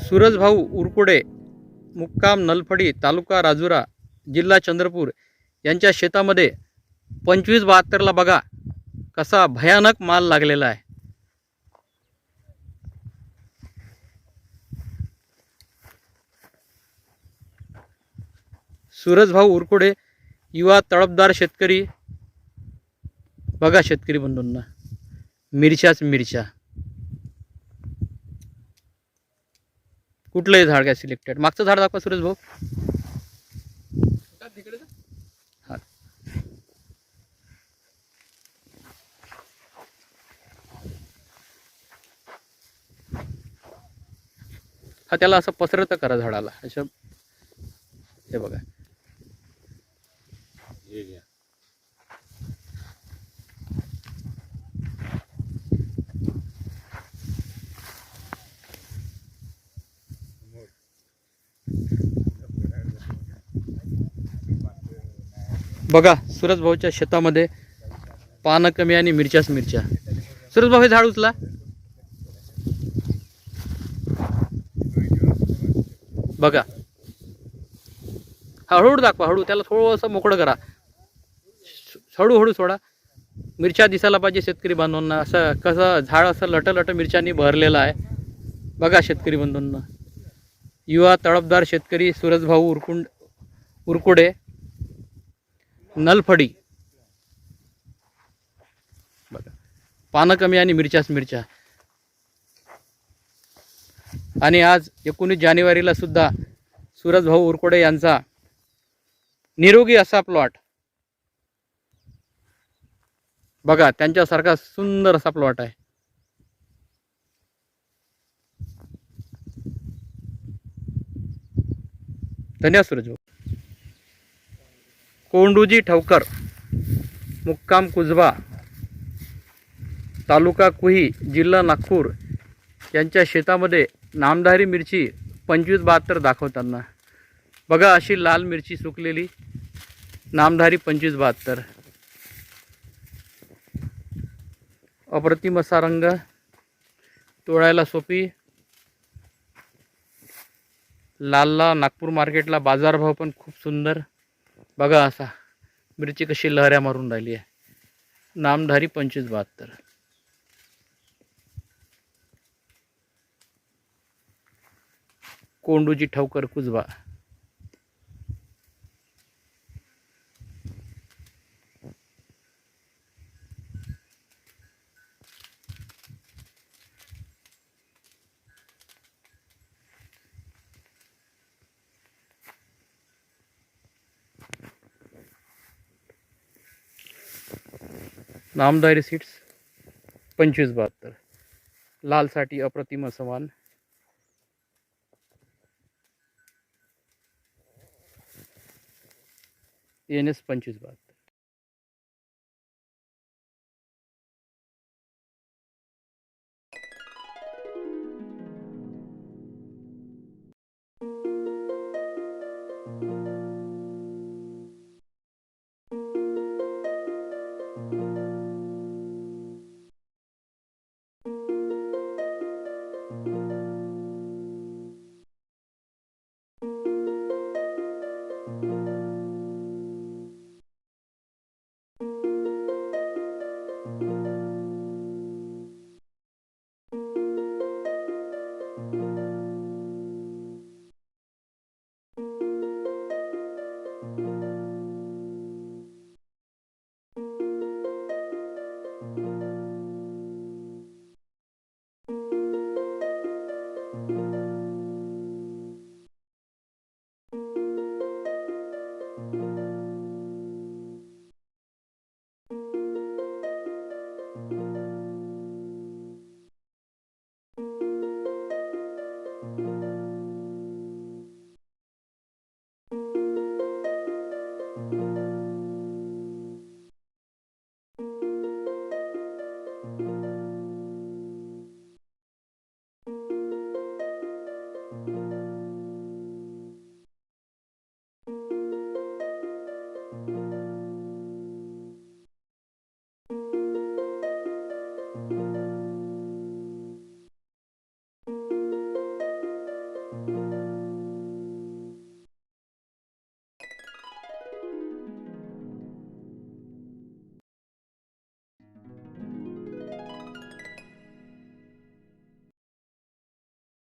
सूरज भाऊ उरकुडे मुक्काम नलफडी तालुका राजुरा जिल्हा चंद्रपूर यांच्या शेतामध्ये पंचवीस बहात्तरला बघा कसा भयानक माल लागलेला आहे. सूरज भाऊ उरकुडे युवा तळपदार शेतकरी. बघा शेतकरी बंधूंना मिरच्याच मिरच्या. कुठलंही झाड काय सिलेक्टेड. मागचं झाड दाखवा सुरेश भाऊ. हा. हा त्याला असं पसरत करा झाडाला. अशा हे बघा. बघा सूरज भाऊच्या शेतामध्ये पानं कमी आणि मिरच्याच मिरच्या. सूरज भाऊ हे झाड उचला. बघा. हळूहळू दाखवा हळू त्याला थोडंसं मोकळं करा. हळूहळू सोडा. मिरच्या दिसायला पाहिजे शेतकरी बांधवांना. असं कसं झाड असं लट लट मिरच्यांनी भरलेलं आहे. बघा शेतकरी बांधवांना. युवा तळपदार शेतकरी सूरजभाऊ उरकुंड उरकुडे. नलफडी. बघा. पानं कमी आणि मिरच्याच मिरच्या. आणि आज एकोणीस जानेवारीला सुद्धा सूरजभाऊ उरकोडे यांचा निरोगी असा प्लॉट बघा त्यांच्यासारखा सुंदर असा प्लॉट आहे. धन्यवाद सूरज कोंडूजी ठवकर मुक्काम कुजबा तालुका कुही जिल्हा नागपूर यांच्या शेतामध्ये नामधारी मिरची पंचवीस बहात्तर दाखवताना. बघा अशी लाल मिरची सुकलेली नामधारी पंचवीस बहात्तर. अप्रतिम असा रंग तोडायला सोपी. लालला नागपूर मार्केटला बाजारभाव पण खूप सुंदर. बघा असा मिरची कशी लहऱ्या मारून राहिली आहे. नामधारी पंचवीस बहात्तर. कोंडूजी ठवकर कुजबा नामदारी सीट्स पंचवीस बहात्तर. लालसाठी अप्रतिम समान. एन एस पंचवीस बहात्तर.